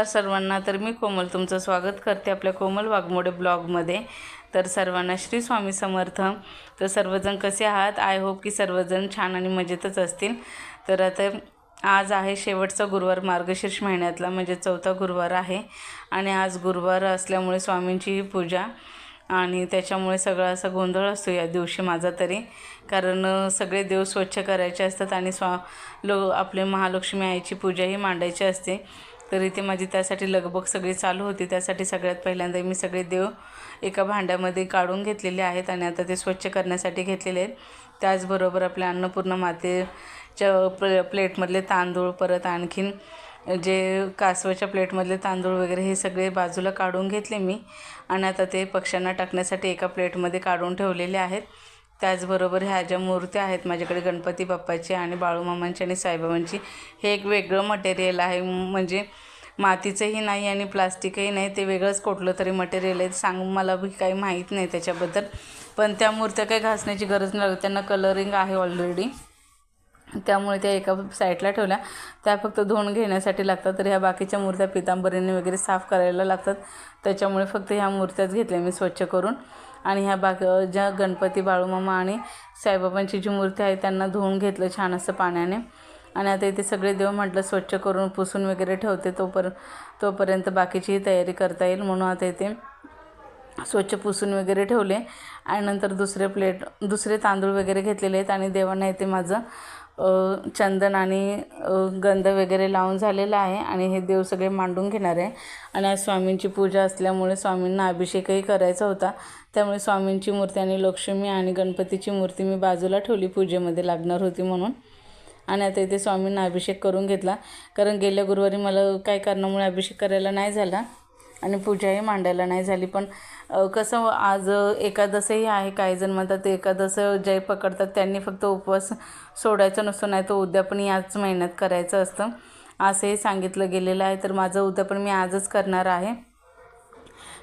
नमस्कार सर्वांना तर मी कोमल तुमचं स्वागत करते आपल्या कोमल वाघमोडे ब्लॉगमध्ये तर सर्वांना श्री स्वामी समर्थ. तर सर्वजण कसे आहात? आय होप की सर्वजण छान आणि मजेतच असतील. तर आता आज आहे शेवटचा गुरुवार मार्गशीर्ष महिन्यातला म्हणजे चौथा गुरुवार आहे. आणि आज गुरुवार असल्यामुळे स्वामींचीही पूजा आणि त्याच्यामुळे सगळा असा गोंधळ असतो या दिवशी माझा तरी. कारण सगळे देव स्वच्छ करायचे असतात आणि स्वा लो आपले महालक्ष्मी आईची पूजाही मांडायची असते. तर इथे माझी त्यासाठी लगबग सगळी चालू होती. त्यासाठी सगळ्यात पहिल्यांदा मी सगळे देव एका भांड्यामध्ये काढून घेतलेले आहेत आणि आता ते स्वच्छ करण्यासाठी घेतलेले आहेत. त्याचबरोबर आपल्या अन्नपूर्ण मातेच्या प्ले प्लेटमधले तांदूळ परत आणखीन जे कासवाच्या प्लेटमधले तांदूळ वगैरे हे सगळे बाजूला काढून घेतले मी. आणि आता ते पक्ष्यांना टाकण्यासाठी एका प्लेटमध्ये काढून ठेवलेले आहेत. त्याचबरोबर ह्या ज्या मूर्त्या आहेत माझ्याकडे गणपती बाप्पाची आणि बाळूमामांची आणि साईबाबांची हे एक वेगळं मटेरियल आहे. म्हणजे मातीचंही नाही आणि प्लास्टिकही नाही ते वेगळंच कुठलं तरी मटेरियल आहे. सांगून मला बी काही माहीत नाही त्याच्याबद्दल. पण त्या मूर्त्या काही घासण्याची गरज नाही. त्यांना कलरिंग आहे ऑलरेडी त्यामुळे त्या एका साईडला ठेवल्या. त्या फक्त धुवून घेण्यासाठी लागतात तर ह्या बाकीच्या मूर्त्या पितांबरीने वगैरे साफ करायला लागतात. त्याच्यामुळे फक्त ह्या मूर्त्याच घेतल्या मी स्वच्छ करून. आणि ह्या बाक ज्या गणपती बाळूमामा आणि साईबाबांची जी मूर्ती आहे त्यांना धुवून घेतलं छान असं पाण्याने. आणि आता इथे सगळे देव म्हटलं स्वच्छ करून पुसून वगैरे ठेवते तोपर तोपर्यंत बाकीचीही तयारी करता येईल. म्हणून आता इथे स्वच्छ पुसून वगैरे ठेवले. आणि नंतर दुसरे प्लेट दुसरे तांदूळ वगैरे घेतलेले आहेत. आणि देवांना इथे माझं चंदन आणि गंध वगैरे लावून झालेलं आहे आणि हे देव सगळे मांडून घेणार आहे. आणि आज स्वामींची पूजा असल्यामुळे स्वामींना अभिषेकही करायचा होता. त्यामुळे स्वामींची मूर्ती आणि लक्ष्मी आणि गणपतीची मूर्ती मी बाजूला ठेवली पूजेमध्ये लागणार होती म्हणून. आणि आता इथे स्वामींना अभिषेक करून घेतला. कारण गेल्या गुरुवारी मला काही कारणामुळे अभिषेक करायला नाही झाला. आणि पूजाही मांडायला नाही झाली. पण कसं आज एकादसही आहे. काही जण म्हणतात एकादसं जे पकडतात त्यांनी फक्त उपवास सोडायचा नसतो नाही तर उद्यापन याच महिन्यात करायचं असतं. असंही सांगितलं गेलेलं आहे. तर माझं उद्यापन मी आजच करणार आहे.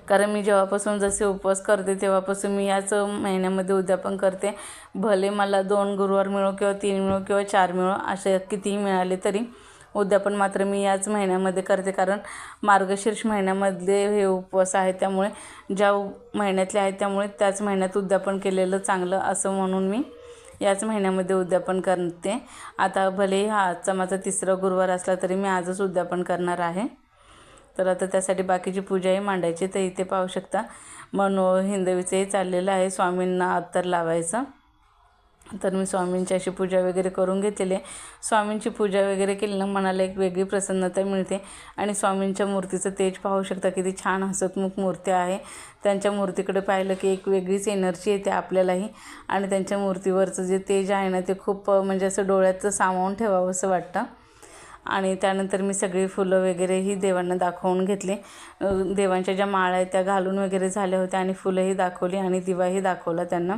कारण मी जेव्हापासून जसे उपवास करते तेव्हापासून मी याच महिन्यामध्ये उद्यापन करते. भले मला दोन गुरुवार मिळो किंवा तीन मिळो किंवा चार मिळो असे कितीही मिळाले तरी. उद्यापन मात्र मी याच महिन्यामध्ये करते कारण मार्गशीर्ष महिन्यामधले हे उपवास आहेत त्यामुळे ज्या महिन्यातले आहेत त्यामुळे त्याच महिन्यात उद्यापन केलेलं चांगलं असं म्हणून मी याच महिन्यामध्ये उद्यापन करते. आता भले हा आजचा माझा तिसरा गुरुवार असला तरी मी आजच उद्यापन करणार आहे. तर आता त्यासाठी बाकीची पूजाही मांडायची तर इथे पाहू शकता मनो हिंदवीचंही चाललेलं आहे स्वामींना अत्तर लावायचं. तर मी स्वामींची अशी पूजा वगैरे करून घेतलेली आहे. स्वामींची पूजा वगैरे केली ना मनाला एक वेगळी प्रसन्नता मिळते आणि स्वामींच्या मूर्तीचं तेज पाहू शकता किती छान हसतमुख मूर्ती आहे. त्यांच्या मूर्तीकडे पाहिलं की एक वेगळीच एनर्जी येते आपल्यालाही आणि त्यांच्या मूर्तीवरचं जे तेज आहे ना ते खूप म्हणजे असं डोळ्याचं सामावून ठेवावं असं वाटतं. आणि त्यानंतर मी सगळी फुलं वगैरेही देवांना दाखवून घेतले. देवांच्या ज्या माळा आहेत त्या घालून वगैरे झाल्या होत्या आणि फुलंही दाखवली आणि दिवाही दाखवला त्यांना.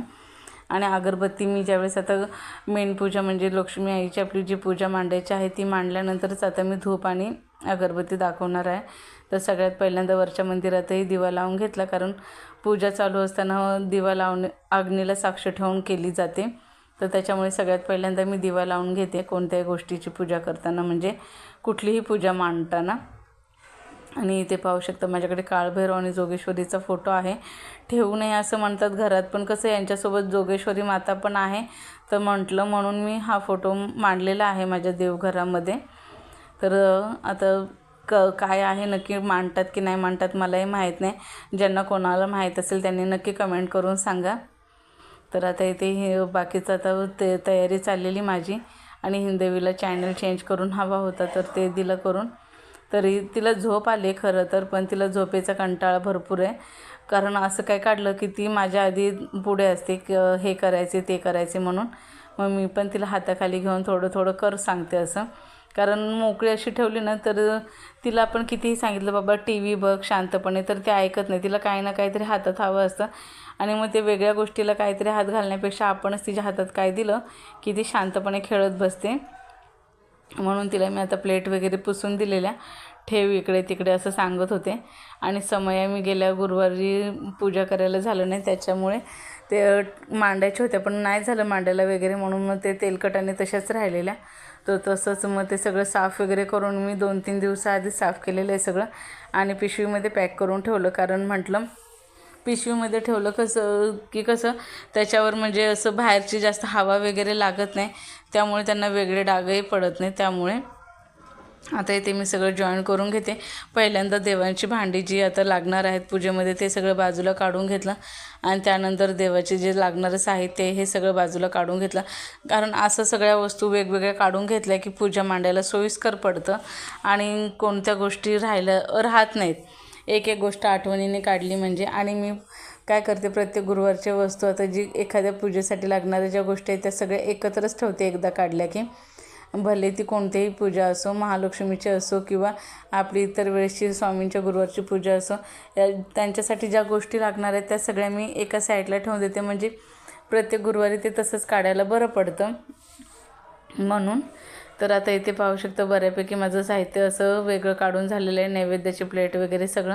आणि अगरबत्ती मी ज्यावेळेस आता मेन पूजा म्हणजे लक्ष्मी आईची आपली जी पूजा मांडायची आहे ती मांडल्यानंतरच आता मी धूप आणि अगरबत्ती दाखवणार आहे. तर सगळ्यात पहिल्यांदा वरच्या मंदिरातही दिवा लावून घेतला कारण पूजा चालू असताना दिवा लावणे अग्नीला साक्ष ठेवून केली जाते. तर त्याच्यामुळे सगळ्यात पहिल्यांदा मी दिवा लावून घेते कोणत्याही गोष्टीची पूजा करताना म्हणजे कुठलीही पूजा मांडताना. आणि इथे पाहू शकता माझ्याकडे काळभैरव आणि जोगेश्वरीचा फोटो आहे. ठेवू नये असं म्हणतात घरात पण कसं यांच्यासोबत जोगेश्वरी माता पण आहे. तर म्हटलं म्हणून मी हा फोटो मांडलेला आहे माझ्या देवघरामध्ये. तर आता क काय आहे नक्की मांडतात की नाही मांडतात मलाही माहीत नाही. ज्यांना कोणाला माहीत असेल त्यांनी नक्की कमेंट करून सांगा. तर आता इथे हे बाकीचं आता ते तयारी चाललेली माझी आणि हिंदवीला चॅनल चेंज करून हवा होता तर ते दिलं करून. तरी तिला झोप आली खरं तर पण तिला झोपेचा कंटाळा भरपूर आहे. कारण असं काय काढलं की ती माझ्या आधी पुढे असते क हे करायचे ते करायचे म्हणून. मग मी पण तिला हाताखाली घेऊन थोडं थोडं कर सांगते असं. कारण मोकळी अशी ठेवली ना तर तिला आपण कितीही सांगितलं बाबा टी व्ही बघ शांतपणे. तर ते ऐकत नाही. तिला काही ना काहीतरी हातात हवं असतं. आणि मग ते वेगळ्या गोष्टीला काहीतरी हात घालण्यापेक्षा आपणच तिच्या हातात काय दिलं की ती शांतपणे खेळत बसते. म्हणून तिला मी आता प्लेट वगैरे पुसून दिलेल्या. ठेव इकडे तिकडे असं सांगत होते. आणि समय मी गेल्या गुरुवारी पूजा करायला झालं नाही त्याच्यामुळे ते मांडायच्या होत्या पण नाही झालं मांडायला वगैरे म्हणून मग ते तेलकटाने तशाच राहिलेल्या. तर तसंच मग ते सगळं साफ वगैरे करून मी दोन तीन दिवसाआधी साफ केलेलं आहे सगळं. आणि पिशवीमध्ये पॅक करून ठेवलं कारण म्हटलं पिशवीमध्ये ठेवलं कसं की कसं त्याच्यावर म्हणजे असं बाहेरची जास्त हवा वगैरे लागत नाही. त्यामुळे त्यांना वेगळे डागही पडत नाही. त्यामुळे आता इथे मी सगळं जॉईन करून घेते. पहिल्यांदा देवांची भांडी जी आता लागणार आहेत पूजेमध्ये ते सगळं बाजूला काढून घेतलं. आणि त्यानंतर देवाचे जे लागणारं साहित्य हे सगळं बाजूला काढून घेतलं. कारण असं सगळ्या वस्तू वेगवेगळ्या काढून घेतल्या की पूजा मांडायला सोयीस्कर पडतं. आणि कोणत्या गोष्टी राहिल्या राहत नाहीत. एक एक गोष्ट आठवणीने काढली म्हणजे. आणि मी काय करते प्रत्येक गुरुवारच्या वस्तू आता जी एखाद्या पूजेसाठी लागणाऱ्या ज्या गोष्टी आहेत त्या सगळ्या एकत्रच ठेवते एकदा काढल्या की. भले ती कोणतीही पूजा असो महालक्ष्मीची असो किंवा आपली इतर वेळेसची स्वामींच्या गुरुवारची पूजा असो या त्यांच्यासाठी ज्या गोष्टी लागणार आहेत त्या सगळ्या मी एका साईडला ठेवून देते. म्हणजे प्रत्येक गुरुवारी ते तसंच काढायला बरं पडतं. म्हणून तर आता इथे पाहू शकतो बऱ्यापैकी माझं साहित्य असं वेगळं काढून झालेलं आहे नैवेद्याची प्लेट वगैरे सगळं.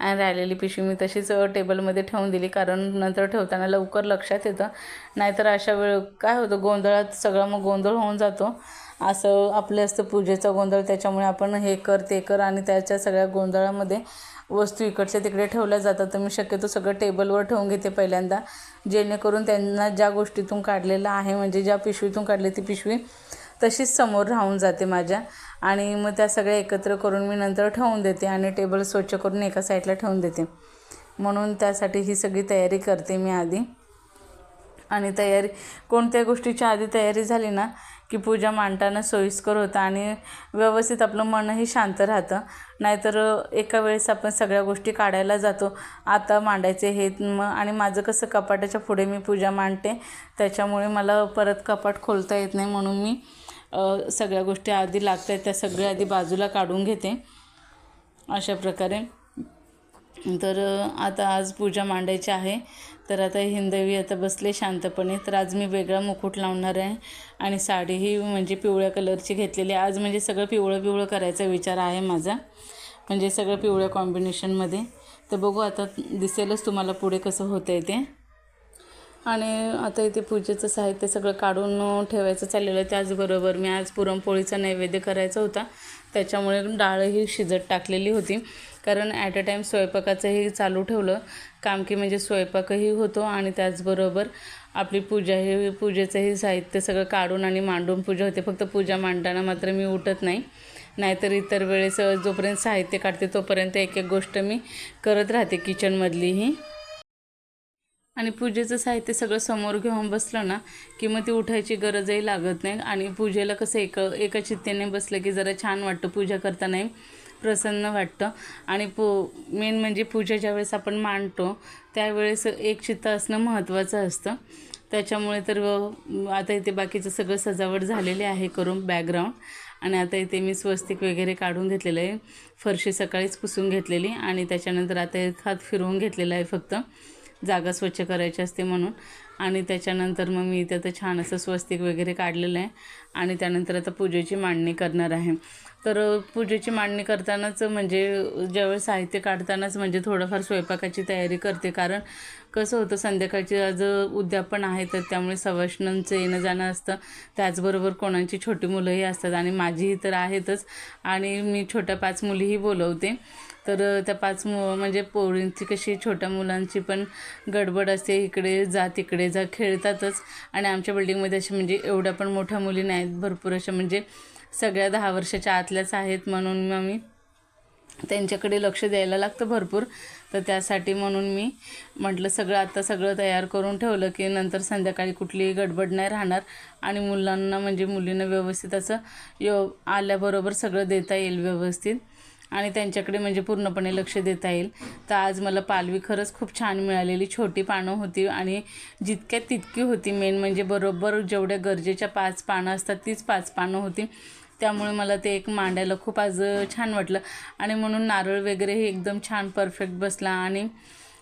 आणि राहिलेली पिशवी मी तशीच टेबलमध्ये ठेवून दिली कारण नंतर ठेवताना लवकर लक्षात येतं. नाहीतर अशा वेळ काय होतं गोंधळात सगळं मग गोंधळ होऊन जातो. असं आपलं असतं पूजेचा गोंधळ त्याच्यामुळे आपण हे कर ते कर आणि त्याच्या सगळ्या गोंधळामध्ये वस्तू इकडच्या तिकडे ठेवल्या जातात. तर मी शक्यतो सगळं टेबलवर ठेवून घेते पहिल्यांदा. जेणेकरून त्यांना ज्या गोष्टीतून काढलेलं आहे म्हणजे ज्या पिशवीतून काढली ती पिशवी तशीच समोर राहून जाते माझ्या. आणि मग त्या सगळ्या एकत्र करून मी नंतर ठेवून देते आणि टेबल स्वच्छ करून एका साईडला ठेवून देते. म्हणून त्यासाठी ही सगळी तयारी करते मी आधी. आणि तयारी कोणत्या गोष्टीची आधी तयारी झाली ना की पूजा मांडताना सोयीस्कर होतं आणि व्यवस्थित आपलं मनही शांत राहतं. नाहीतर एका वेळेस आपण सगळ्या गोष्टी काढायला जातो. आता मांडायचे हे मग आणि माझं कसं कपाटाच्या पुढे मी पूजा मांडते त्याच्यामुळे मला परत कपाट खोलता येत नाही म्हणून मी सगळ्या गोष्टी आधी लागत आहेत त्या सगळ्या आधी बाजूला काढून घेते. अशा प्रकारे. तर आता आज पूजा मांडायची आहे. तर आता हिंदवी आता बसले शांतपणे. तर आज मी वेगळा मुकुट लावणार आहे आणि साडीही म्हणजे पिवळ्या कलरची घेतलेली आज म्हणजे सगळं पिवळं पिवळं करायचा विचार आहे माझा. म्हणजे सगळं पिवळ्या कॉम्बिनेशनमध्ये तर बघू आता दिसेलच तुम्हाला पुढे कसं होतं आहे ते. आणि आता इथे पूजेचं साहित्य सगळं काढून ठेवायचं चाललेलं आहे. त्याचबरोबर मी आज पुरणपोळीचा नैवेद्य करायचा होता. त्याच्यामुळे डाळही शिजत टाकलेली होती. कारण ॲट अ टाईम स्वयंपाकाचंही चालू ठेवलं. काम की म्हणजे स्वयंपाकही होतो आणि त्याचबरोबर आपली पूजा हे पूजेचंही साहित्य सगळं काढून आणि मांडून पूजा होते. फक्त पूजा मांडताना मात्र मी उठत नाही. नाहीतर इतर वेळेस जोपर्यंत साहित्य काढते तोपर्यंत एक एक गोष्ट मी करत राहते किचनमधलीही आणि पूजेचं साहित्य सगळं समोर घेऊन बसलं ना की मग ती उठायची गरजही लागत नाही. आणि पूजेला कसं एक एका चित्तेने बसलं की जरा छान वाटतं पूजा करतानाही प्रसन्न वाटतं. आणि पू मेन म्हणजे पूजा ज्यावेळेस आपण मांडतो त्यावेळेस एक चित्त असणं महत्त्वाचं असतं. त्याच्यामुळे तर आता इथे बाकीचं सगळं सजावट झालेली आहे करून बॅकग्राऊंड आणि आता इथे मी स्वस्तिक वगैरे काढून घेतलेलं आहे. फरशी सकाळीच पुसून घेतलेली आणि त्याच्यानंतर आता एक हात फिरवून घेतलेला आहे फक्त. जागा स्वच्छ करायची असते म्हणून. आणि त्याच्यानंतर मग मी इथे छान असं स्वस्तिक वगैरे काढलेलं आहे. आणि त्यानंतर आता पूजेची मांडणी करणार आहे. तर पूजेची मांडणी करतानाच म्हणजे ज्यावेळेस साहित्य काढतानाच म्हणजे थोडंफार स्वयंपाकाची तयारी करते. कारण कसं होतं संध्याकाळची आज उद्यापन आहे तर त्यामुळे सवाष्णांचं येणं जाणं असतं. त्याचबरोबर कोणाची छोटी मुलंही असतात. आणि माझीही तर आहेतच. आणि मी छोट्या पाच मुलीही बोलवते. तर त्या पाच मु म्हणजे पोरींची कशी छोट्या मुलांची पण गडबड असते. इकडे जा तिकडे जा खेळतातच. आणि आमच्या बिल्डिंगमध्ये असे म्हणजे एवढ्या पण मोठ्या मुली नाहीत. भरपूर अशा म्हणजे सगळ्या दहा वर्षाच्या आतल्याच आहेत म्हणून मग मी त्यांच्याकडे लक्ष द्यायला लागतं भरपूर. तर त्यासाठी म्हणून मी म्हटलं सगळं आता सगळं तयार करून ठेवलं की नंतर संध्याकाळी कुठलीही गडबड नाही राहणार. आणि मुलांना म्हणजे मुलींना व्यवस्थित असं यो आल्याबरोबर सगळं देता येईल व्यवस्थित. आणि त्यांच्याकडे म्हणजे पूर्णपणे लक्ष देता येईल. तर आज मला पालवी खरंच खूप छान मिळालेली छोटी पानं होती आणि जितक्या तितकी होती. मेन म्हणजे बरोबर जेवढ्या गरजेच्या पाच पानं असतात तीच पाच पानं होती. त्यामुळे मला ते एक मांडायला खूप आज छान वाटलं. आणि म्हणून नारळ वगैरेही एकदम छान परफेक्ट बसला आणि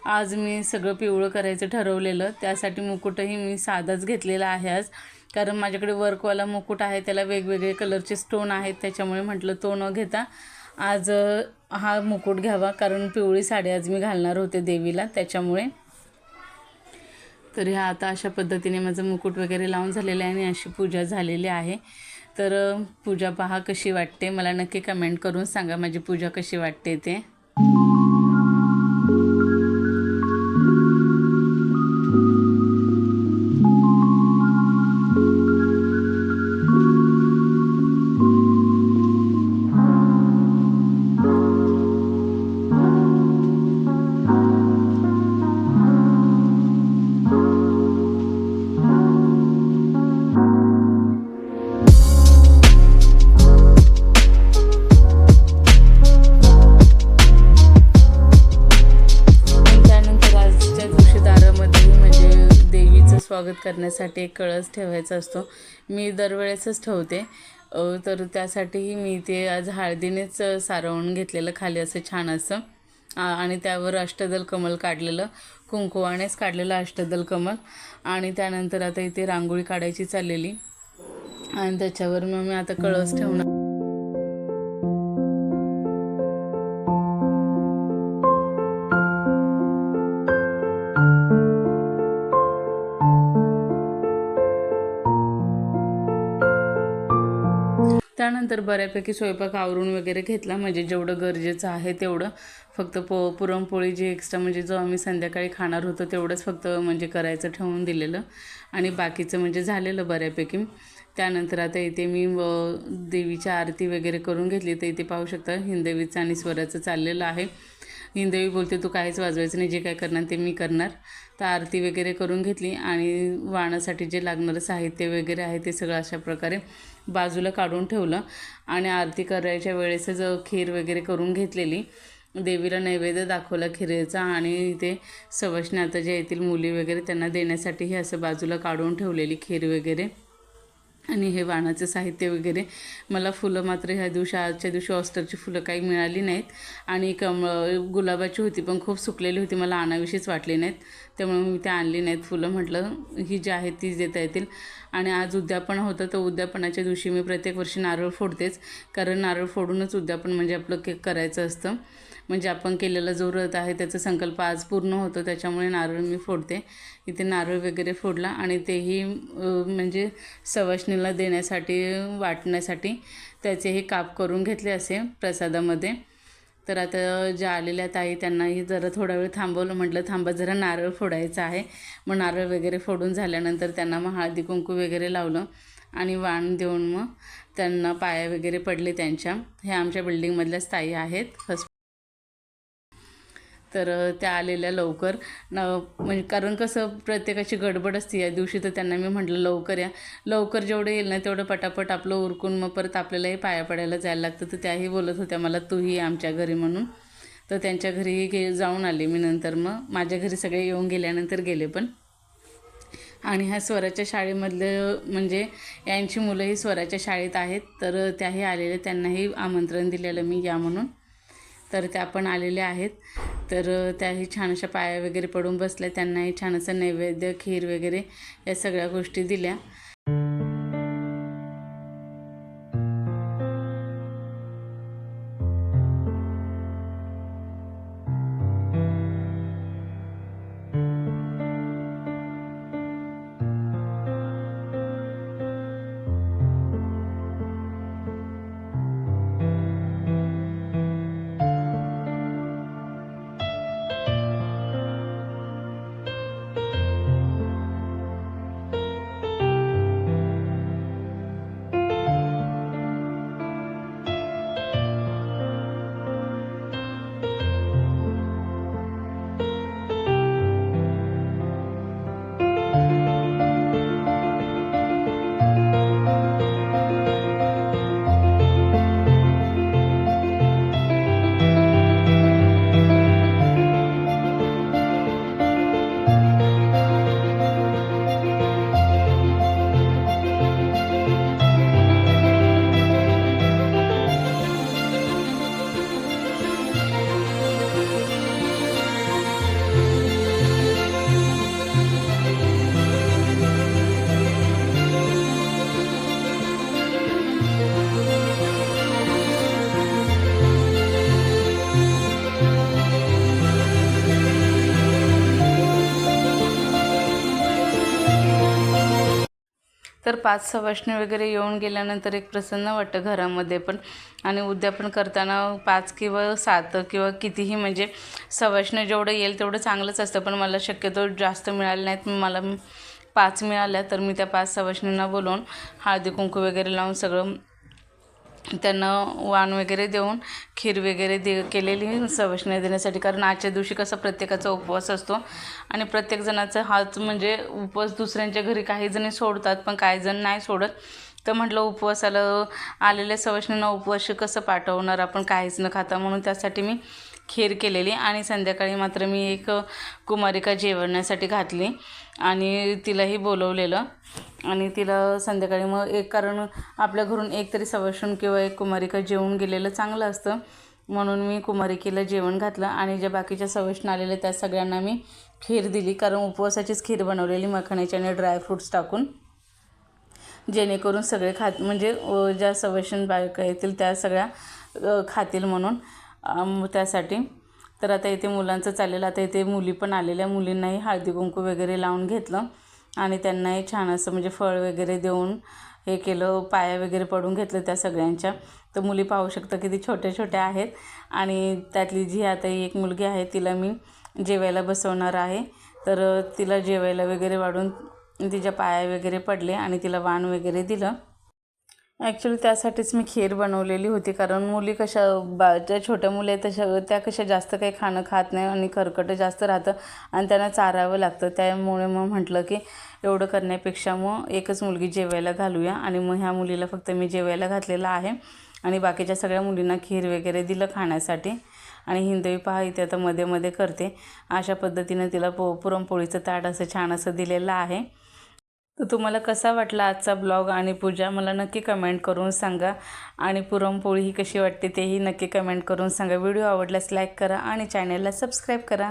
आज मी सगळं पिवळं करायचं ठरवलेलं. त्यासाठी मुकुटही मी साधाच घेतलेला आहे आज. कारण माझ्याकडे वर्कवाला मुकुट आहे त्याला वेगवेगळे कलरचे स्टोन आहेत त्याच्यामुळे म्हटलं तो न घेता आज हा मुकुट घ्यावा कारण पिवळी साडी आज मी घालणार होते देवीला त्याच्यामुळे. तर ह्या आता अशा पद्धतीने माझं मुकुट वगैरे लावून झालेलं आहे आणि अशी पूजा झालेली आहे. तर पूजा पहा कशी वाटते. मला नक्की कमेंट करून सांगा माझी पूजा कशी वाटते ते. करण्यासाठी एक कळस ठेवायचा असतो. मी दरवेळेसच ठेवते. तर त्यासाठीही मी ते आज हळदीनेच सारवून घेतलेलं खाली असं छान असं. आणि त्यावर अष्टदल कमल काढलेलं कुंकुवानेच काढलेलं अष्टदल कमल. आणि त्यानंतर आता इथे रांगोळी काढायची चाललेली. आणि त्याच्यावर मग मी आता कळस ठेवणार. त्यानंतर बऱ्यापैकी स्वयंपाक आवरून वगैरे घेतला. म्हणजे जेवढं गरजेचं आहे तेवढं. फक्त पो पुरणपोळी जी एक्स्ट्रा म्हणजे जो आम्ही संध्याकाळी खाणार होतो तेवढंच फक्त म्हणजे करायचं ठेवून दिलेलं. आणि बाकीचं म्हणजे झालेलं बऱ्यापैकी. त्यानंतर आता इथे मी देवीची आरती वगैरे करून घेतली. तर इथे पाहू शकता हिंदवीचं आणि स्वराचं चाललेलं आहे. हिंदवी बोलते तू काहीच वाजवायचं नाही जे काय करणार ते मी करणार. तर आरती वगैरे करून घेतली आणि वाणासाठी जे लागणारं साहित्य वगैरे आहे ते सगळं अशा प्रकारे बाजूला काढून ठेवलं. आणि आरती करायच्या वेळेसच खीर वगैरे करून घेतलेली. देवीला नैवेद्य दाखवला खिरेचा आणि इथे सवशने आता जे येतील मुली वगैरे त्यांना देण्यासाठीही असं बाजूला काढून ठेवलेली खीर वगैरे. आणि हे वाणाचं साहित्य वगैरे. मला फुलं मात्र ह्या दिवशी आजच्या दिवशी ऑस्टरची फुलं काही मिळाली नाहीत. आणि कमळ गुलाबाची होती पण खूप सुकलेली होती मला आणाविषयीच वाटली नाहीत. त्यामुळे मी ते आणली नाहीत फुलं म्हटलं ही जी आहेत तीच देता येतील. आणि आज उद्यापन होतं तर उद्यापनाच्या दिवशी मी प्रत्येक वर्षी नारळ फोडतेच. कारण नारळ फोडूनच उद्यापन म्हणजे आपलं केक करायचं असतं. म्हणजे आपण केलेला जो व्रत आहे त्याचा संकल्प आज पूर्ण होतो. त्याच्यामुळे नारळ मी फोडते. इथे नारळ वगैरे फोडला आणि तेही म्हणजे सवाशणीला देण्यासाठी वाटण्यासाठी त्याचेही काप करून घेतले असे प्रसादामध्ये. तर आता ज्या आलेल्या ताई त्यांनाही जरा थोडा वेळ थांबवलं. म्हटलं थांबा जरा नारळ फोडायचं आहे. मग नारळ वगैरे फोडून झाल्यानंतर त्यांना मग हळदी कुंकू वगैरे लावलं आणि वाण देऊन मग त्यांना पाया वगैरे पडले त्यांच्या. हे आमच्या बिल्डिंगमधल्याच ताई आहेत. फर्स्ट तर त्या आलेल्या लवकर. न म्हणजे कारण कसं प्रत्येकाची गडबड असते. या दिवशी तर त्यांना मी म्हटलं लवकर या. लवकर जेवढं येईल ना तेवढं पटापट आपलं उरकून मग परत आपल्यालाही पाया पडायला जायला लागतं. तर त्याही बोलत होत्या मला तूही आमच्या घरी म्हणून. तर त्यांच्या घरीही गे जाऊन आले मी नंतर मग. माझ्या घरी सगळे येऊन गेल्यानंतर गेले पण. आणि ह्या स्वराच्या शाळेमधलं म्हणजे यांची मुलंही स्वराच्या शाळेत आहेत. तर त्याही आलेले त्यांनाही आमंत्रण दिलेलं मी या म्हणून. तर त्या पण आलेल्या आहेत. तर त्याही छान अशा पाया वगैरे पडून बसल्या. त्यांनाही छान असं नैवेद्य खीर वगैरे या सगळ्या गोष्टी दिल्या. पाच सवाष्णी वगैरे येऊन गेल्यानंतर एक प्रसन्न वाटतं घरामध्ये पण. आणि उद्या पण करताना पाच किंवा सात किंवा कितीही म्हणजे सवाष्ण जेवढं येईल तेवढं चांगलंच असतं. पण मला शक्यतो जास्त मिळाले नाहीत. मला पाच मिळाल्या तर मी त्या पाच सवाष्णींना बोलवून हळदी कुंकू वगैरे लावून सगळं त्यांना वाण वगैरे देऊन खीर वगैरे दे केलेली सवशने देण्यासाठी. कारण आजच्या दिवशी कसा प्रत्येकाचा उपवास असतो आणि प्रत्येकजणाचा हाच म्हणजे उपवास दुसऱ्यांच्या घरी काही जणी सोडतात पण काही जण नाही सोडत. तर म्हटलं उपवासाला आलेल्या सवशनींना उपवास कसं पाठवणार? आपण काहीच न खाता. म्हणून त्यासाठी मी खीर केलेली आणि संध्याकाळी मात्र मी एक कुमारिका जेवण्यासाठी घातली आणि तिलाही बोलवलेलं. आणि तिला संध्याकाळी मग एक कारण आपल्या घरून एक तरी सवशण किंवा एक कुमारिका जेवून गेलेलं चांगलं असतं. म्हणून मी कुमारिकेला जेवण घातलं आणि ज्या बाकीच्या सवशण आलेल्या त्या सगळ्यांना मी खीर दिली. कारण उपवासाचीच खीर बनवलेली मखण्याची आणि ड्रायफ्रूट्स टाकून. जेणेकरून सगळे खात म्हणजे ज्या सवशण बायका येतील त्या सगळ्या खातील म्हणून. त्यासाठी. तर आता इथे मुलांचं चाललेलं आता इथे मुली पण आलेल्या मुलींनाही हळदी कुंकू वगैरे लावून घेतलं. आणि त्यांनाही छान असं म्हणजे फळ वगैरे देऊन हे केलं पाया वगैरे पडून घेतलं त्या सगळ्यांच्या. तर मुली पाहू शकता किती छोट्या छोट्या आहेत. आणि त्यातली जी आता एक मुलगी आहे तिला मी जेवायला बसवणार आहे. तर तिला जेवायला वगैरे वाढून तिच्या पाया वगैरे पडले आणि तिला वाण वगैरे दिलं. ॲक्च्युली त्यासाठीच मी खीर बनवलेली होती. कारण मुली कशा बा ज्या छोट्या मुली आहेत तशा त्या कशा जास्त काही खाणं खात नाही आणि खरकटं जास्त राहतं आणि त्यांना चारावं लागतं. त्यामुळे मग म्हटलं की एवढं करण्यापेक्षा मग एकच मुलगी जेवायला घालूया आणि मग ह्या मुलीला फक्त मी जेवायला घातलेलं आहे. आणि बाकीच्या सगळ्या मुलींना खीर वगैरे दिलं खाण्यासाठी. आणि हिंदवी पहा इथे आता मध्ये मध्ये करते. अशा पद्धतीनं तिला पो पुरणपोळीचं ताट असं छान असं दिलेलं आहे. तर तुम्हाला कसा वाटला आजचा ब्लॉग आणि पूजा? मला नक्की कमेंट करून सांगा. आणि पुरणपोळी ही कशी वाटते तेही नक्की कमेंट करून सांगा. व्हिडिओ आवडल्यास लाईक करा आणि चॅनलला सबस्क्राईब करा.